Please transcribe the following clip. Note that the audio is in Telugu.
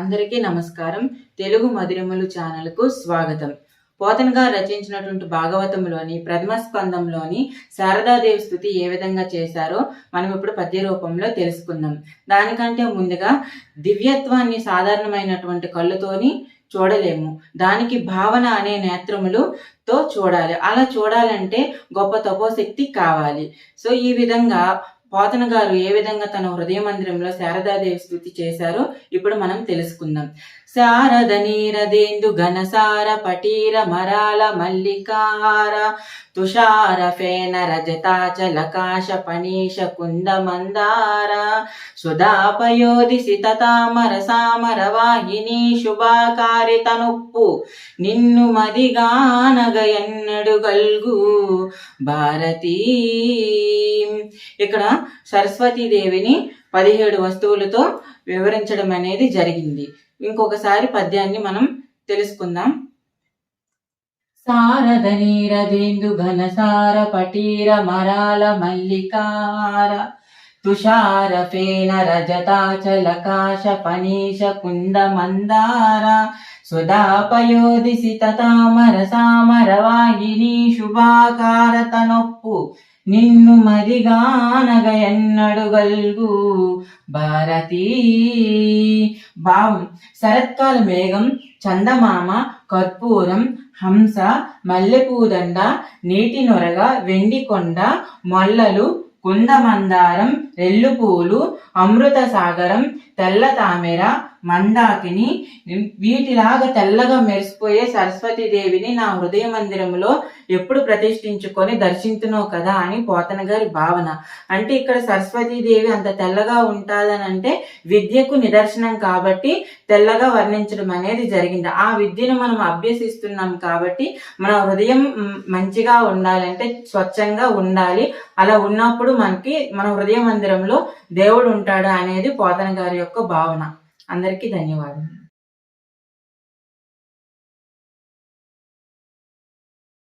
అందరికీ నమస్కారం. తెలుగు మధురములు ఛానల్కు స్వాగతం. పోతన్ గారు రచించినటువంటి భాగవతంలోని ప్రథమ స్కందంలోని శారదాదేవి స్థుతి ఏ విధంగా చేశారో మనం ఇప్పుడు పద్య రూపంలో తెలుసుకుందాం. దానికంటే ముందుగా దివ్యత్వాన్ని సాధారణమైనటువంటి కళ్ళుతోని చూడలేము. దానికి భావన అనే నేత్రములుతో చూడాలి. అలా చూడాలంటే గొప్ప తపోశక్తి కావాలి. సో ఈ విధంగా పోతన గారు ఏ విధంగా తన హృదయ మందిరంలో శారదాదేవి స్థుతి చేశారో ఇప్పుడు మనం తెలుసుకుందాం. శారద నీరదేందు ఘనసార పటీర మరాల మల్లికార తుషార ఫేన రజతాచలకాశ పనీష కుంద మందార సుధాపయోధి తామర సామర వాహిని శుభాకారి తనుప్పు నిన్ను మదిగానగ ఎన్నడు గల్గు భారతీ. ఇక్కడ సరస్వతీదేవిని పదిహేడు వస్తువులతో వివరించడం అనేది జరిగింది. ఇంకొకసారి పద్యాన్ని మనం తెలుసుకుందాం. సారద నీరదేందు ఘనసార పటీర మరాల మల్లికార తుషార ఫేన రజతాచలకాశ పనీష కుంద మందార సుధాపయోదిసి తామర సామర వాహిని శుభాకార తనొప్పు నిన్ను మరిగానగ ఎన్నడు భారతీ. భావం శరత్కాల మేఘం చందమామ కర్పూరం హంస మల్లెపూదండ నీటి నొరగ వెండి కొండ మొల్లలు కుందమందారం రెల్లుపూలు అమృత సాగరం తెల్ల తామెర మందాకిని వీటిలాగా తెల్లగా మెరిసిపోయే సరస్వతి దేవిని నా హృదయ మందిరంలో ఎప్పుడు ప్రతిష్ఠించుకొని దర్శించునో కదా అని పోతన గారి భావన. అంటే ఇక్కడ సరస్వతి దేవి అంత తెల్లగా ఉంటాదని అంటే విద్యకు నిదర్శనం కాబట్టి తెల్లగా వర్ణించడం అనేది జరిగింది. ఆ విద్యను మనం అభ్యసిస్తున్నాం కాబట్టి మన హృదయం మంచిగా ఉండాలంటే స్వచ్ఛంగా ఉండాలి. అలా ఉన్నప్పుడు మనకి మన హృదయ మందిరంలో దేవుడు ఉంటాడు అనేది పోతన గారి యొక్క భావన. అందరికీ ధన్యవాదాలు